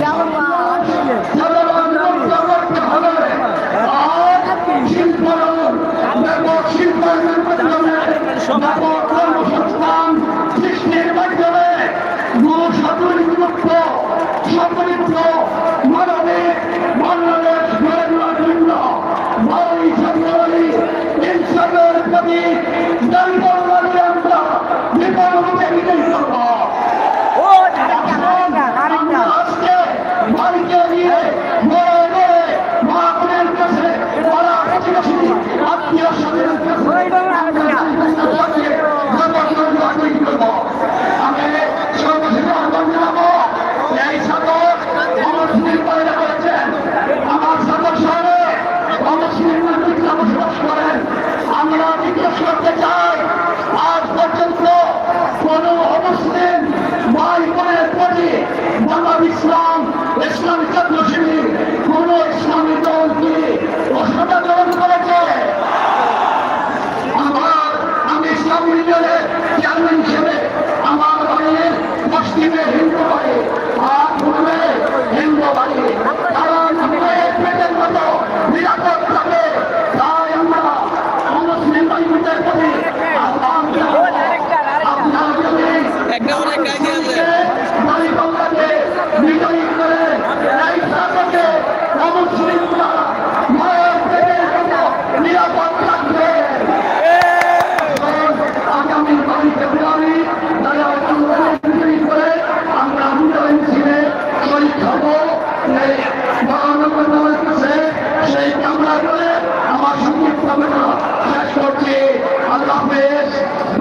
যাওয়া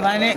মানে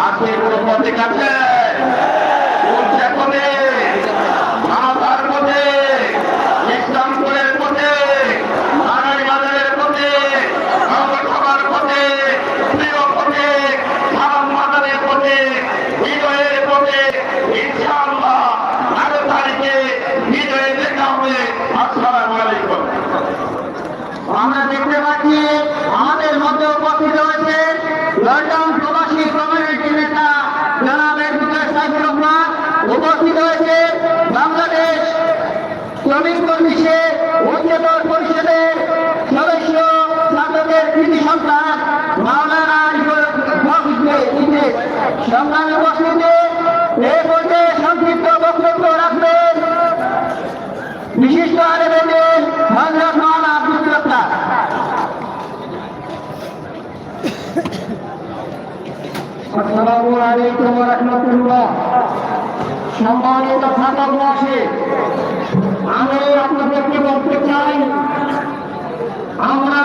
আজকে কোনো পথে কাছে গঠিত হয়েছে বাংলাদেশ শ্রমিক কমিশে উচ্চতর পরিষদের সদস্য স্নাতকের কৃতি সন্তান মাওলানা সম্মানের উপস্থিতি এ পর্যায়ে সংক্ষিপ্ত বক্তব্য রাখবেন। বিশিষ্ট সম্মানিত ঢাকাবাসী আমি আপনাদেরকে বলতে চাই আমরা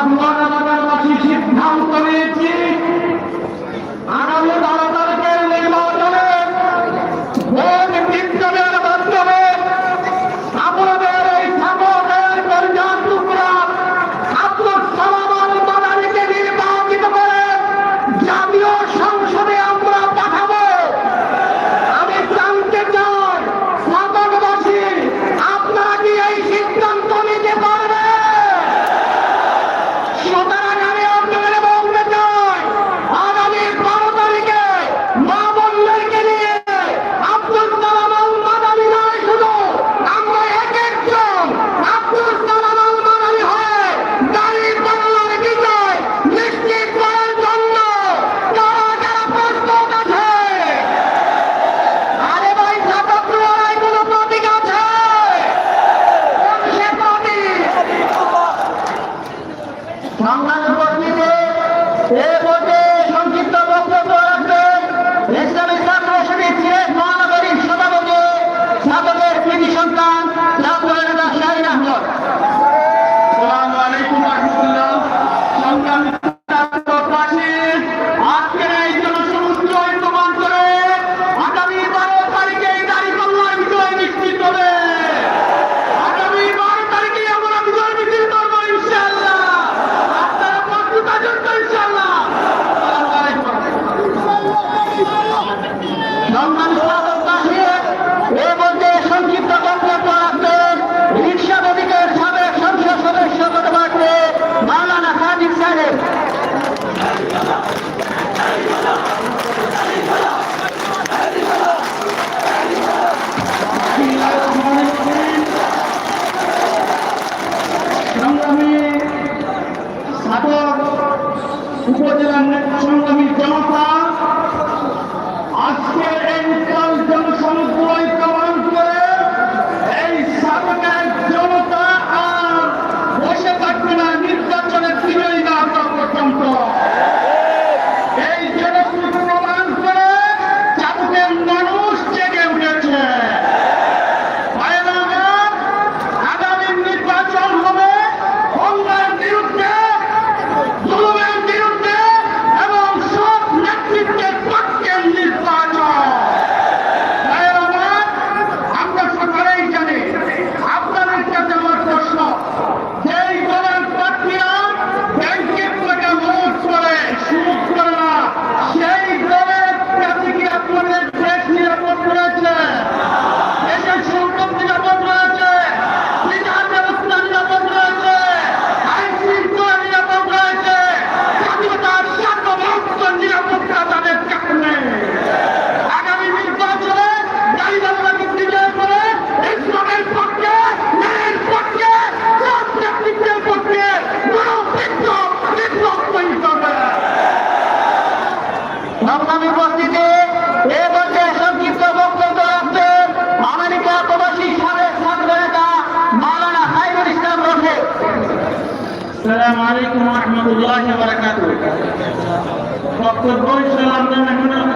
السلام عليكم ورحمة الله وبركاته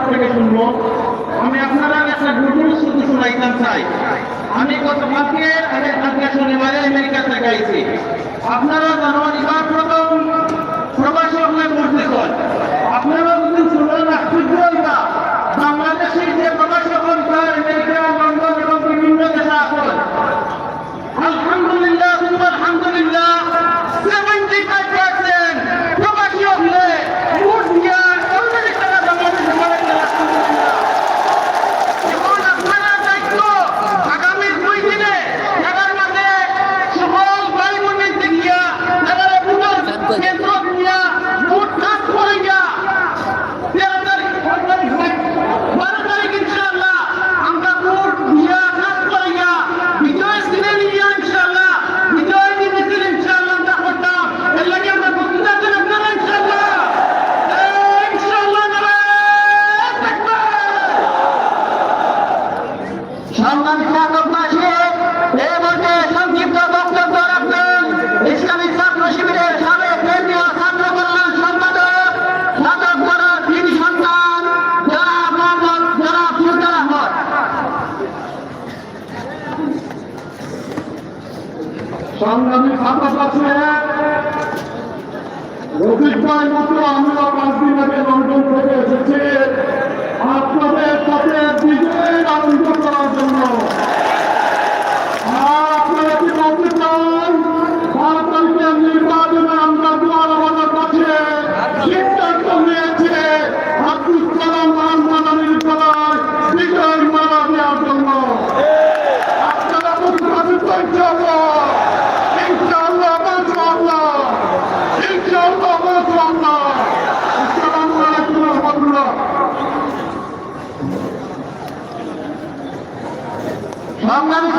থেকে শুনব। আমি আপনারা একটা গুরুত্বপূর্ণ শুধু শুনাইতাম চাই আমি গত মাসে আমি আজকে শনিবারে আমেরিকাতে গাইছি আপনারা জানুয়ারি বা প্রথম বাংলাদেশ